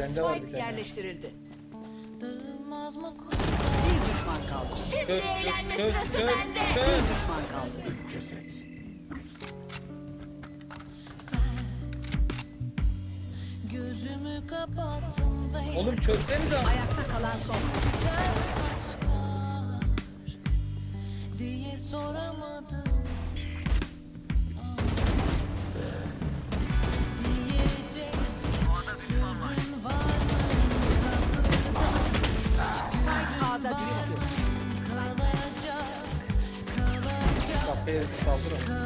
Bende var bir Spike tane. yerleştirildi. Dağılmaz mı? Bir düşman kaldı. Şimdi Çök, eğlenme çök, sırası çök, bende. çök. Bir düşman kaldı. Gözümü kapattım ve Oğlum çökteniz ama. Ayakta kalan son. yeter aşklar diye soramadım. Kalacak kalacak Kapıya saldır onu.